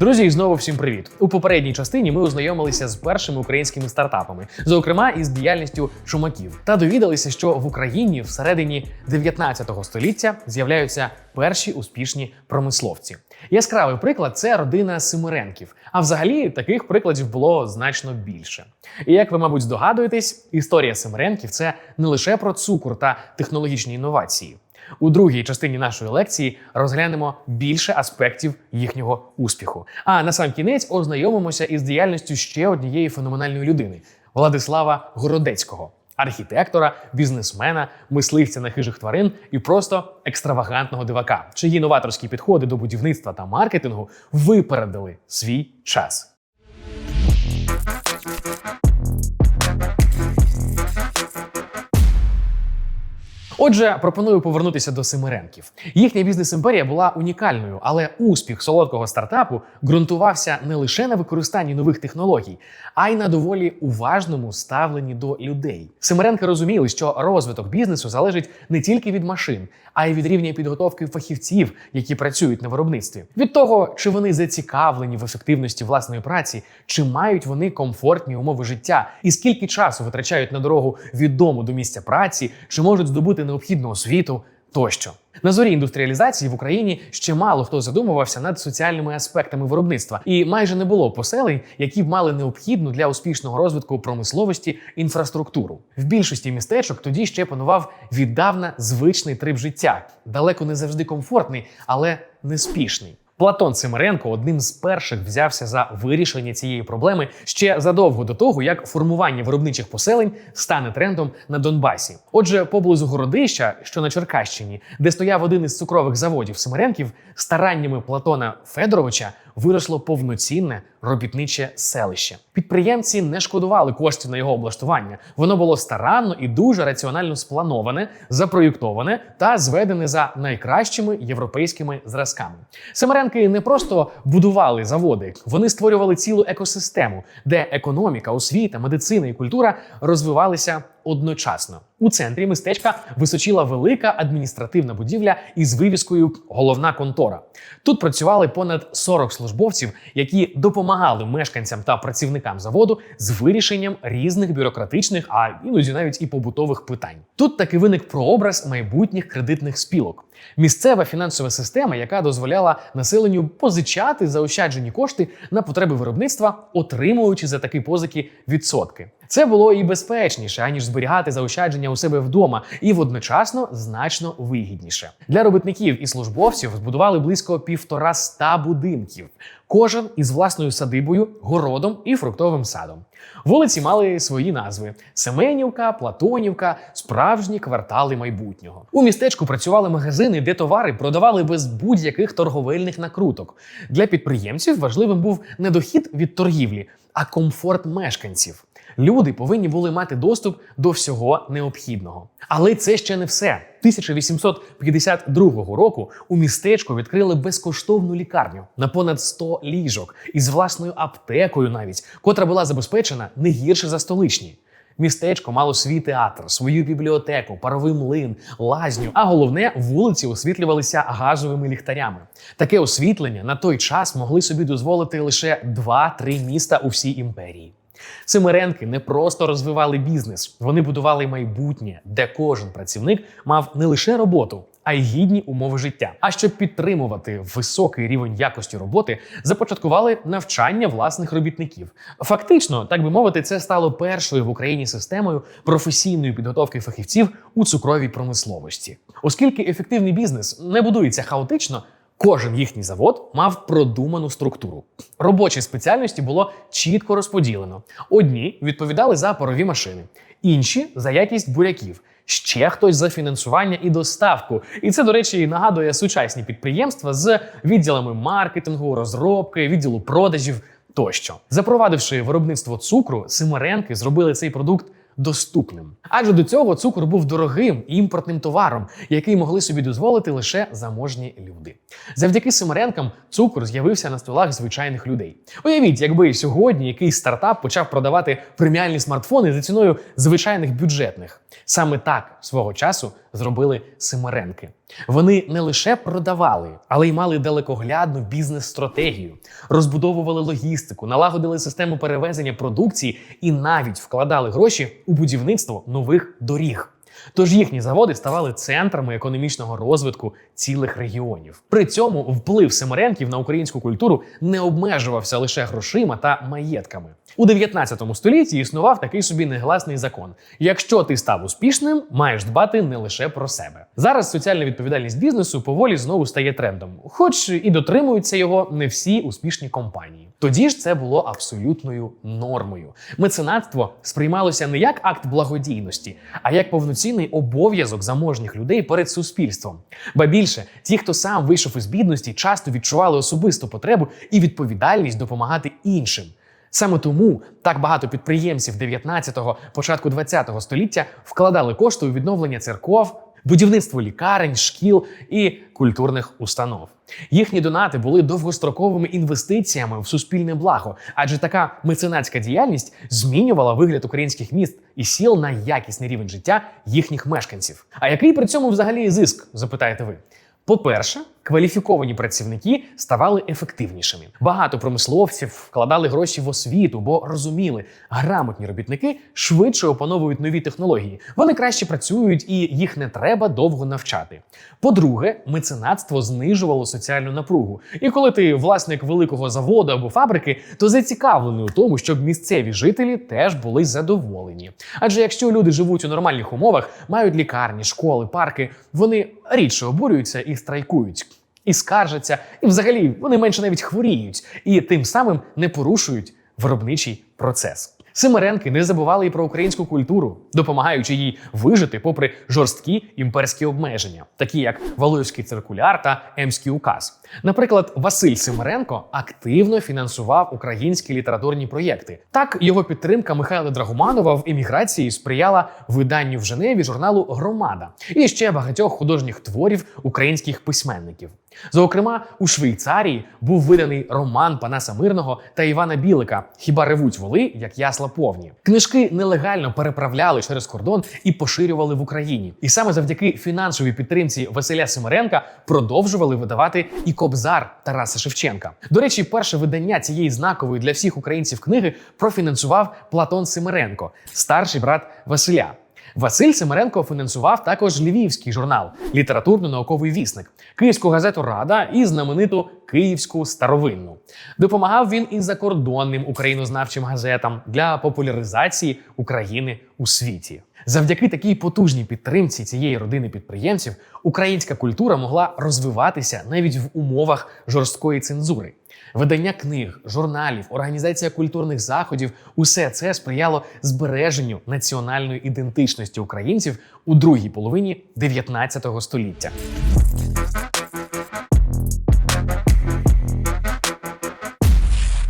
Друзі, і знову всім привіт! У попередній частині ми ознайомилися з першими українськими стартапами, зокрема із діяльністю чумаків, та довідалися, що в Україні всередині 19 століття з'являються перші успішні промисловці. Яскравий приклад це родина Симиренків. А взагалі таких прикладів було значно більше. І як ви, мабуть, здогадуєтесь, історія Симиренків це не лише про цукор та технологічні інновації. У другій частині нашої лекції розглянемо більше аспектів їхнього успіху. А на сам кінець ознайомимося із діяльністю ще однієї феноменальної людини Владислава Городецького, архітектора, бізнесмена, мисливця на хижих тварин і просто екстравагантного дивака, чиї новаторські підходи до будівництва та маркетингу випередили свій час. Отже, пропоную повернутися до Семиренків. Їхня бізнес-імперія була унікальною, але успіх солодкого стартапу ґрунтувався не лише на використанні нових технологій, а й на доволі уважному ставленні до людей. Семиренки розуміли, що розвиток бізнесу залежить не тільки від машин, а й від рівня підготовки фахівців, які працюють на виробництві, від того, чи вони зацікавлені в ефективності власної праці, чи мають вони комфортні умови життя, і скільки часу витрачають на дорогу від дому до місця праці, чи можуть здобути необхідну освіту тощо. На зорі індустріалізації в Україні ще мало хто задумувався над соціальними аспектами виробництва, і майже не було поселень, які б мали необхідну для успішного розвитку промисловості інфраструктуру. В більшості містечок тоді ще панував віддавна звичний трип життя, далеко не завжди комфортний, але неспішний. Платон Симиренко одним з перших взявся за вирішення цієї проблеми ще задовго до того, як формування виробничих поселень стане трендом на Донбасі. Отже, поблизу Городища, що на Черкащині, де стояв один із цукрових заводів Симиренків, стараннями Платона Федоровича виросло повноцінне робітниче селище. Підприємці не шкодували коштів на його облаштування. Воно було старанно і дуже раціонально сплановане, запроєктоване та зведене за найкращими європейськими зразками. Семеренки не просто будували заводи, вони створювали цілу екосистему, де економіка, освіта, медицина і культура розвивалися одночасно. У центрі містечка височила велика адміністративна будівля із вивіскою Головна контора. Тут працювали понад 40 службовців, які допомагали мешканцям та працівникам заводу з вирішенням різних бюрократичних, а іноді навіть і побутових питань. Тут таки виник прообраз майбутніх кредитних спілок. Місцева фінансова система, яка дозволяла населенню позичати заощаджені кошти на потреби виробництва, отримуючи за такі позики відсотки. Це було і безпечніше, аніж зберігати заощадження у себе вдома, і водночасно значно вигідніше. Для робітників і службовців збудували близько півтора ста будинків, кожен із власною садибою, городом і фруктовим садом. Вулиці мали свої назви: Семенівка, Платонівка, справжні квартали майбутнього. У містечку працювали магазини, де товари продавали без будь-яких торговельних накруток. Для підприємців важливим був не дохід від торгівлі, а комфорт мешканців. Люди повинні були мати доступ до всього необхідного. Але це ще не все. 1852 року у містечку відкрили безкоштовну лікарню на понад 100 ліжок із власною аптекою, навіть котра була забезпечена не гірше за столичні. Містечко мало свій театр, свою бібліотеку, паровий млин, лазню. А головне, вулиці освітлювалися газовими ліхтарями. Таке освітлення на той час могли собі дозволити лише 2-3 міста у всій імперії. Семиренки не просто розвивали бізнес, вони будували майбутнє, де кожен працівник мав не лише роботу, а й гідні умови життя. А щоб підтримувати високий рівень якості роботи, започаткували навчання власних робітників. Фактично, так би мовити, це стало першою в Україні системою професійної підготовки фахівців у цукровій промисловості, оскільки ефективний бізнес не будується хаотично. Кожен їхній завод мав продуману структуру. Робочі спеціальності було чітко розподілено. Одні відповідали за парові машини, інші за якість буряків. Ще хтось за фінансування і доставку. І це, до речі, нагадує сучасні підприємства з відділами маркетингу, розробки, відділу продажів тощо. Запровадивши виробництво цукру, Симиренки зробили цей продукт доступним. Адже до цього цукор був дорогим імпортним товаром, який могли собі дозволити лише заможні люди. Завдяки Симаренкам цукор з'явився на столах звичайних людей. Уявіть, якби сьогодні якийсь стартап почав продавати преміальні смартфони за ціною звичайних бюджетних. Саме так свого часу зробили Симиренки. Вони не лише продавали, але й мали далекоглядну бізнес-стратегію, розбудовували логістику, налагодили систему перевезення продукції і навіть вкладали гроші у будівництво нових доріг. Тож їхні заводи ставали центрами економічного розвитку цілих регіонів. При цьому вплив Семеренків на українську культуру не обмежувався лише грошима та маєтками. У 19 столітті існував такий собі негласний закон: якщо ти став успішним, маєш дбати не лише про себе. Зараз соціальна відповідальність бізнесу поволі знову стає трендом, хоч і дотримуються його не всі успішні компанії. Тоді ж це було абсолютною нормою. Меценатство сприймалося не як акт благодійності, а як повноцінний обов'язок заможніх людей перед суспільством. Ба більше, ті, хто сам вийшов із бідності, часто відчували особисту потребу і відповідальність допомагати іншим. Саме тому так багато підприємців 19-го, початку 20-го століття вкладали кошти у відновлення церков, будівництво лікарень, шкіл і культурних установ. Їхні донати були довгостроковими інвестиціями в суспільне благо, адже така меценатська діяльність змінювала вигляд українських міст і сіл на якісний рівень життя їхніх мешканців. А який при цьому взагалі зиск? запитаєте ви? По-перше, кваліфіковані працівники ставали ефективнішими. Багато промисловців вкладали гроші в освіту, бо розуміли, грамотні робітники швидше опановують нові технології. Вони краще працюють і їх не треба довго навчати. По-друге, меценатство знижувало соціальну напругу. І коли ти власник великого заводу або фабрики, то зацікавлений у тому, щоб місцеві жителі теж були задоволені. Адже якщо люди живуть у нормальних умовах, мають лікарні, школи, парки, вони рідше обурюються і страйкують. І скаржаться, і взагалі вони менше навіть хворіють, і тим самим не порушують виробничий процес. Семеренки не забували і про українську культуру, допомагаючи їй вижити попри жорсткі імперські обмеження, такі як Валуївський циркуляр та Емський указ. Наприклад, Василь Семеренко активно фінансував українські літературні проєкти. Так його підтримка Михайла Драгоманова в еміграції сприяла виданню в Женеві журналу Громада і ще багатьох художніх творів українських письменників. Зокрема, у Швейцарії був виданий роман Панаса Мирного та Івана Білика Хіба ревуть воли, як ясла повні. Книжки нелегально переправляли через кордон і поширювали в Україні. І саме завдяки фінансовій підтримці Василя Семеренка продовжували видавати і Кобзар Тараса Шевченка. До речі, перше видання цієї знакової для всіх українців книги профінансував Платон Семеренко, старший брат Василя. Василь Семеренко фінансував також львівський журнал Літературно-науковий вісник, київську газету Рада і знамениту Київську старовинну. Допомагав він і закордонним українознавчим газетам для популяризації України у світі. Завдяки такій потужній підтримці цієї родини підприємців українська культура могла розвиватися навіть в умовах жорсткої цензури. Видання книг, журналів, організація культурних заходів усе це сприяло збереженню національної ідентичності українців у другій половині 19 століття.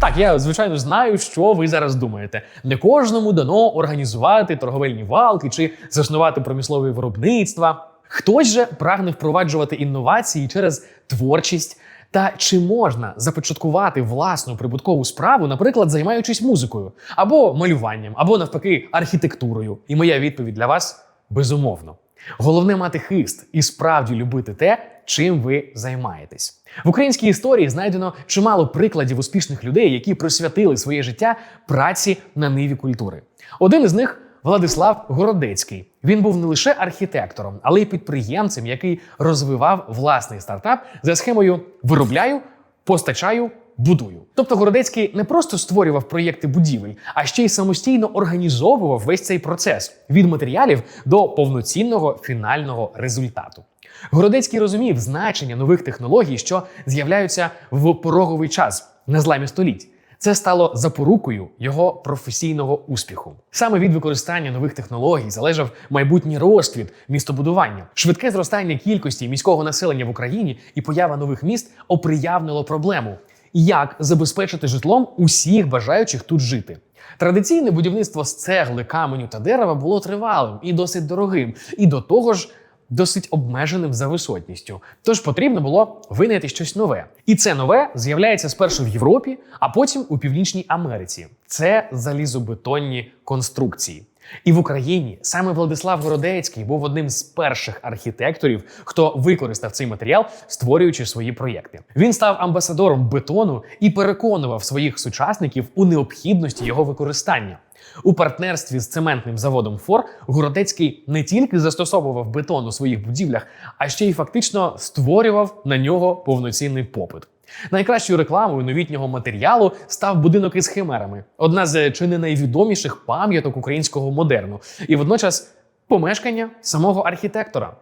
Так, я звичайно знаю, що ви зараз думаєте. Не кожному дано організувати торговельні валки чи заснувати промислові виробництва. Хтось же прагне впроваджувати інновації через творчість. Та чи можна започаткувати власну прибуткову справу, наприклад, займаючись музикою, або малюванням, або навпаки архітектурою? І моя відповідь для вас безумовно. Головне мати хист і справді любити те, чим ви займаєтесь. В українській історії знайдено чимало прикладів успішних людей, які присвятили своє життя праці на ниві культури. Один із них Владислав Городецький. Він був не лише архітектором, але й підприємцем, який розвивав власний стартап за схемою виробляю, постачаю. Будую. Тобто Городецький не просто створював проєкти будівель, а ще й самостійно організовував весь цей процес від матеріалів до повноцінного фінального результату. Городецький розумів значення нових технологій, що з'являються в пороговий час на зламі століть. Це стало запорукою його професійного успіху. Саме від використання нових технологій залежав майбутній розквіт містобудування. Швидке зростання кількості міського населення в Україні і поява нових міст оприявнило проблему, як забезпечити житлом усіх бажаючих тут жити. Традиційне будівництво з цегли, каменю та дерева було тривалим і досить дорогим, і до того ж досить обмеженим за висотністю. Тож потрібно було винайти щось нове. І це нове з'являється спершу в Європі, а потім у Північній Америці. Це залізобетонні конструкції. І в Україні саме Владислав Городецький був одним з перших архітекторів, хто використав цей матеріал, створюючи свої проєкти. Він став амбасадором бетону і переконував своїх сучасників у необхідності його використання. У партнерстві з цементним заводом Фор Городецький не тільки застосовував бетон у своїх будівлях, а ще й фактично створював на нього повноцінний попит. Найкращою рекламою новітнього матеріалу став будинок із химерами, одна з чи не найвідоміших пам'яток українського модерну, і водночас помешкання самого архітектора.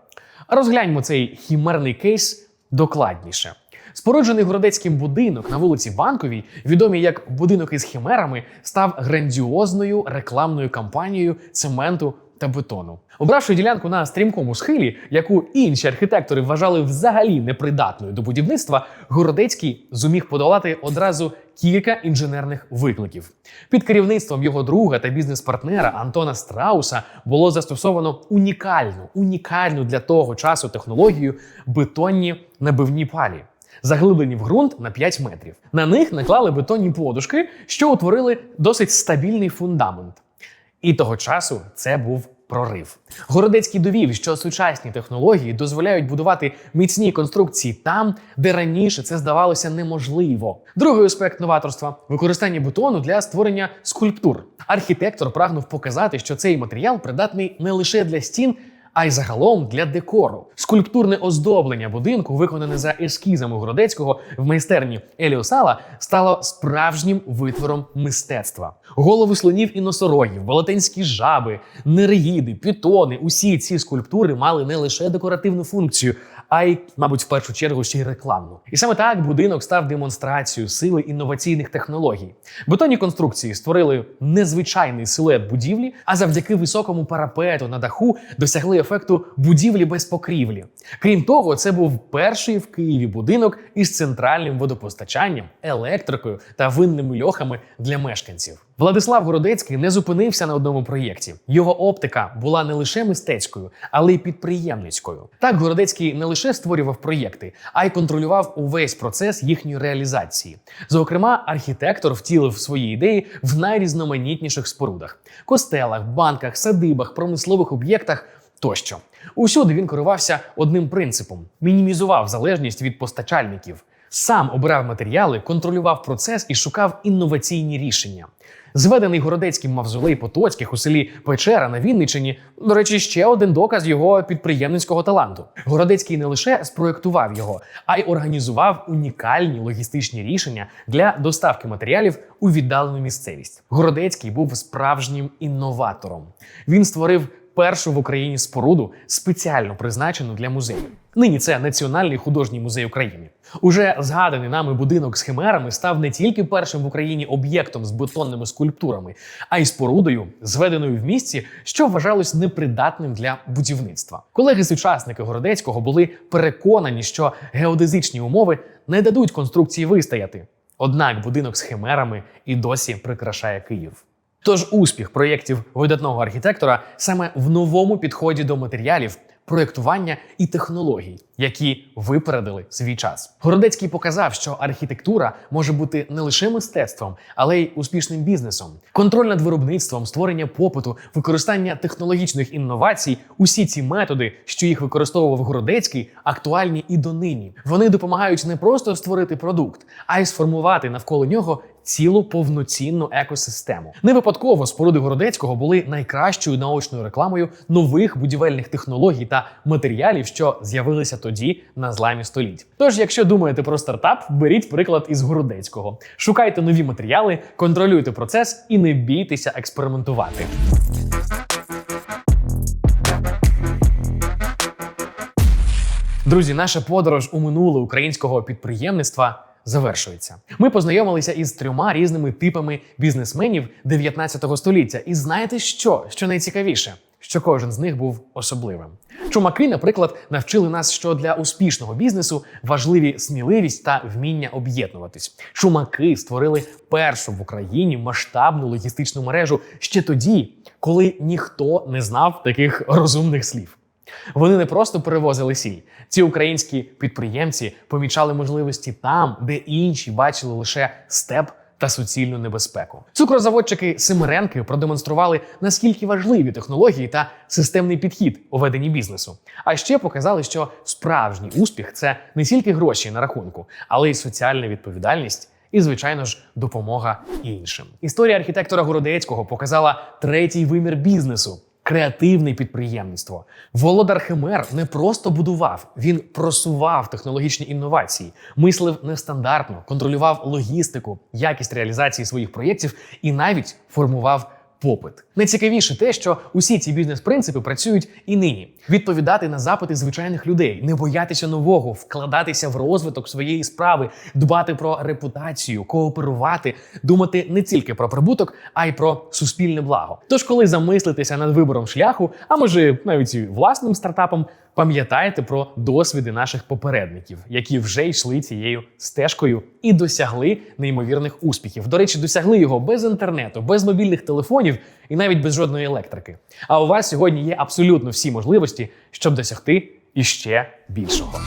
Розгляньмо цей хімерний кейс докладніше. Споруджений городецьким будинок на вулиці Банковій, відомий як будинок із химерами, став грандіозною рекламною кампанією цементу та бетону. Обравши ділянку на стрімкому схилі, яку інші архітектори вважали взагалі непридатною до будівництва, Городецький зуміг подолати одразу кілька інженерних викликів. Під керівництвом його друга та бізнес-партнера Антона Страуса було застосовано унікальну, унікальну для того часу технологію бетонні набивні палі. Заглиблені в ґрунт на 5 метрів. На них наклали бетонні подушки, що утворили досить стабільний фундамент. І того часу це був прорив. Городецький довів, що сучасні технології дозволяють будувати міцні конструкції там, де раніше це здавалося неможливо. Другий аспект новаторства використання бетону для створення скульптур. Архітектор прагнув показати, що цей матеріал придатний не лише для стін. А й загалом для декору. Скульптурне оздоблення будинку, виконане за ескізами Городецького в майстерні Еліосала, стало справжнім витвором мистецтва. Голови слонів і носорогів, велетенські жаби, нереїди, пітони усі ці скульптури мали не лише декоративну функцію, а й, мабуть, в першу чергу ще й рекламну. І саме так будинок став демонстрацією сили інноваційних технологій. Бетонні конструкції створили незвичайний силует будівлі, а завдяки високому парапету на даху досягли ефекту будівлі без покрівлі. Крім того, це був перший в Києві будинок із центральним водопостачанням, електрикою та винними льохами для мешканців. Владислав Городецький не зупинився на одному проєкті. Його оптика була не лише мистецькою, але й підприємницькою. Так Городецький не лише створював проєкти, а й контролював увесь процес їхньої реалізації. Зокрема, архітектор втілив свої ідеї в найрізноманітніших спорудах: костелах, банках, садибах, промислових об'єктах тощо. Усюди він керувався одним принципом: мінімізував залежність від постачальників. Сам обирав матеріали, контролював процес і шукав інноваційні рішення. Зведений городецьким мавзолей Потоцьких у селі Печера на Вінниччині, до речі, ще один доказ його підприємницького таланту. Городецький не лише спроектував його, а й організував унікальні логістичні рішення для доставки матеріалів у віддалену місцевість. Городецький був справжнім інноватором. Він створив першу в Україні споруду, спеціально призначену для музею. Нині це Національний художній музей України. Уже згаданий нами будинок з химерами став не тільки першим в Україні об'єктом з бетонними скульптурами, а й спорудою, зведеною в місці, що вважалось непридатним для будівництва. Колеги-сучасники Городецького були переконані, що геодезичні умови не дадуть конструкції вистояти. Однак будинок з химерами і досі прикрашає Київ. Тож успіх проєктів видатного архітектора саме в новому підході до матеріалів, проєктування і технологій, які випередили свій час. Городецький показав, що архітектура може бути не лише мистецтвом, але й успішним бізнесом. Контроль над виробництвом, створення попиту, використання технологічних інновацій усі ці методи, що їх використовував Городецький, актуальні і донині. Вони допомагають не просто створити продукт, а й сформувати навколо нього цілу повноцінну екосистему. Не випадково споруди Городецького були найкращою наочною рекламою нових будівельних технологій та матеріалів, що з'явилися тоді на зламі століть. Тож, якщо думаєте про стартап, беріть приклад із Городецького, шукайте нові матеріали, контролюйте процес і не бійтеся експериментувати. Друзі, наша подорож у минуле українського підприємництва завершується. Ми познайомилися із трьома різними типами бізнесменів 19 століття. І знаєте що? Що найцікавіше? Що кожен з них був особливим. Чумаки, наприклад, навчили нас, що для успішного бізнесу важливі сміливість та вміння об'єднуватись. Чумаки створили першу в Україні масштабну логістичну мережу ще тоді, коли ніхто не знав таких розумних слів. Вони не просто перевозили сіль. Ці українські підприємці помічали можливості там, де інші бачили лише степ та суцільну небезпеку. Цукрозаводчики Семеренки продемонстрували наскільки важливі технології та системний підхід у веденні бізнесу. А ще показали, що справжній успіх це не тільки гроші на рахунку, але й соціальна відповідальність. І, звичайно ж, допомога іншим. Історія архітектора Городецького показала третій вимір бізнесу креативне підприємництво. Володар Химер не просто будував, він просував технологічні інновації, мислив нестандартно, контролював логістику, якість реалізації своїх проєктів і навіть формував попит. Найцікавіше те, що усі ці бізнес-принципи працюють і нині: відповідати на запити звичайних людей, не боятися нового, вкладатися в розвиток своєї справи, дбати про репутацію, кооперувати, думати не тільки про прибуток, а й про суспільне благо. Тож, коли замислитися над вибором шляху, а може навіть і власним стартапом, пам'ятайте про досвіди наших попередників, які вже йшли цією стежкою і досягли неймовірних успіхів. До речі, досягли його без інтернету, без мобільних телефонів і навіть без жодної електрики. А у вас сьогодні є абсолютно всі можливості, щоб досягти іще більшого.